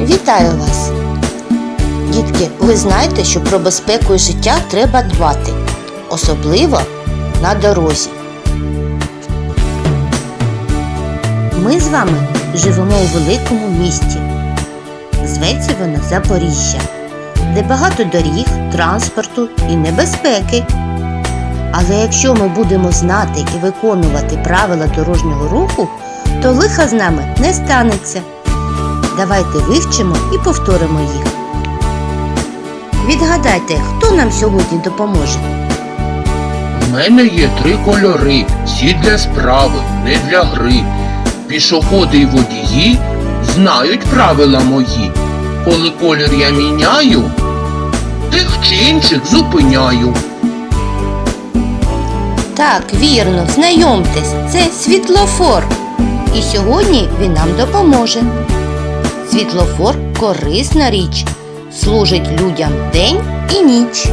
Вітаю вас! Дітки, ви знаєте, що про безпеку і життя треба дбати, особливо на дорозі. Ми з вами живемо у великому місті. Зветься воно Запоріжжя, де багато доріг, транспорту і небезпеки. Але якщо ми будемо знати і виконувати правила дорожнього руху, то лиха з нами не станеться. Давайте вивчимо і повторимо їх. Відгадайте, хто нам сьогодні допоможе. У мене є три кольори, всі для справи, не для гри. Пішоходи й водії знають правила мої. Коли колір я міняю, тих чи інших зупиняю. Так, вірно, знайомтесь, це світлофор. І сьогодні він нам допоможе. Світлофор корисна річ, служить людям день і ніч.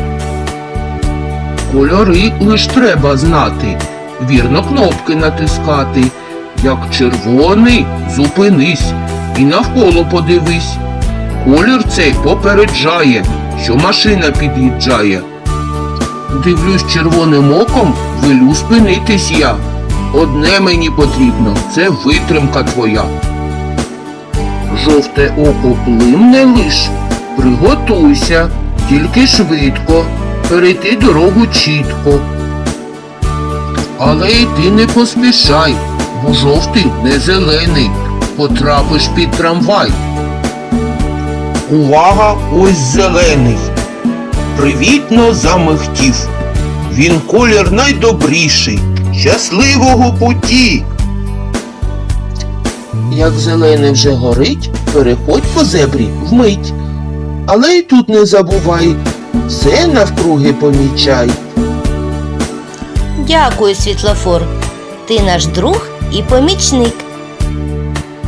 Кольори лиш треба знати, вірно кнопки натискати. Як червоний, зупинись і навколо подивись. Колір цей попереджає, що машина під'їжджає. Дивлюсь червоним оком, велю спинитись я. Одне мені потрібно, це витримка твоя. Жовте око плимне лиш, приготуйся, тільки швидко, перейти дорогу чітко. Але йти не поспішай, бо жовтий не зелений, потрапиш під трамвай. Увага, ось зелений. Привітно замихтів. Він колір найдобріший, щасливого путі. Як зелений вже горить, переходь по зебрі вмить. Але й тут не забувай, все навкруги помічай. Дякую, світлофор. Ти наш друг і помічник.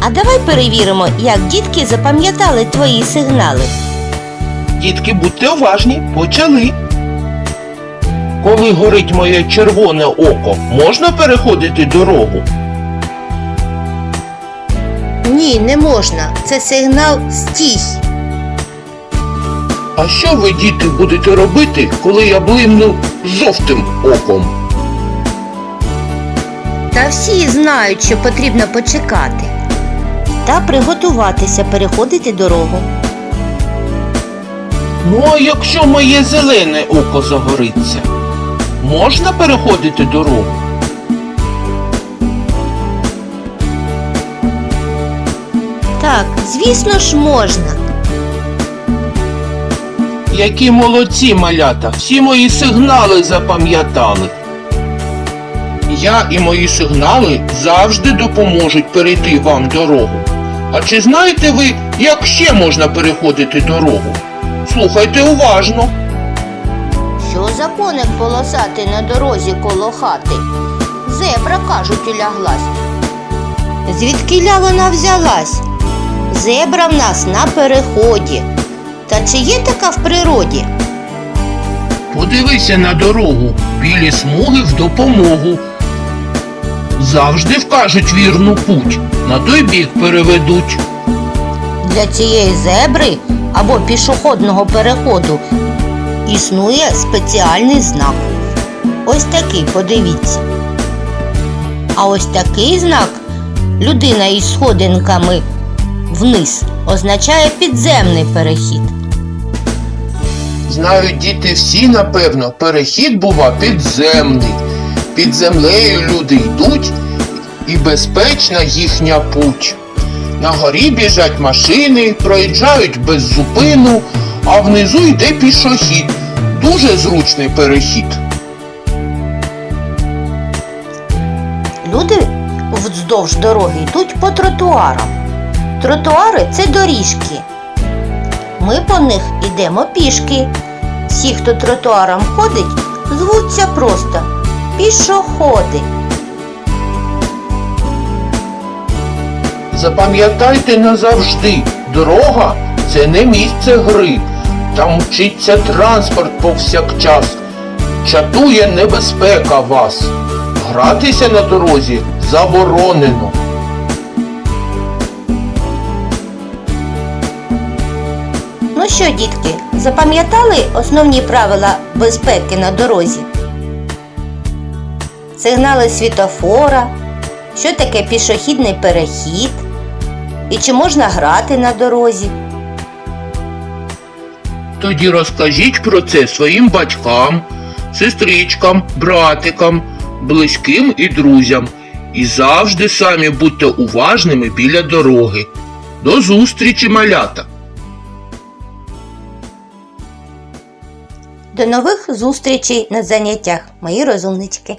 А давай перевіримо, як дітки запам'ятали твої сигнали. Дітки, будьте уважні, почали. Коли горить моє червоне око, можна переходити дорогу? Ні, не можна. Це сигнал стій. А що ви, діти, будете робити, коли я блимну жовтим оком? Та всі знають, що потрібно почекати. Та приготуватися переходити дорогу. Ну, а якщо моє зелене око загориться, можна переходити дорогу? Так, звісно ж можна. Які молодці малята, всі мої сигнали запам'ятали. Я і мої сигнали завжди допоможуть перейти вам дорогу. А чи знаєте ви, як ще можна переходити дорогу? Слухайте уважно. Що за коник полосатий на дорозі коло хати? Зебра, кажуть, уляглась. Звідкиля вона взялась? Зебра в нас на переході. Та чи є така в природі? Подивися на дорогу, білі смуги в допомогу. Завжди вкажуть вірну путь, на той бік переведуть. Для цієї зебри або пішохідного переходу існує спеціальний знак. Ось такий, подивіться. А ось такий знак людина із сходинками вниз означає підземний перехід. Знають діти всі, напевно, перехід бува підземний. Під землею люди йдуть, і безпечна їхня путь. На горі біжать машини, проїжджають без зупину, а внизу йде пішохід. Дуже зручний перехід. Люди вздовж дороги йдуть по тротуарам. Тротуари це доріжки. Ми по них йдемо пішки. Всі, хто тротуаром ходить, звуться просто пішоходи. Запам'ятайте назавжди, дорога це не місце гри. Там мчиться транспорт повсякчас. Чатує небезпека вас. Гратися на дорозі заборонено. Що, дітки, запам'ятали основні правила безпеки на дорозі? Сигнали світофора, що таке пішохідний перехід і чи можна грати на дорозі? Тоді розкажіть про це своїм батькам, сестричкам, братикам, близьким і друзям. І завжди самі будьте уважними біля дороги. До зустрічі, малята! До нових зустрічей на заняттях, мої розумнички!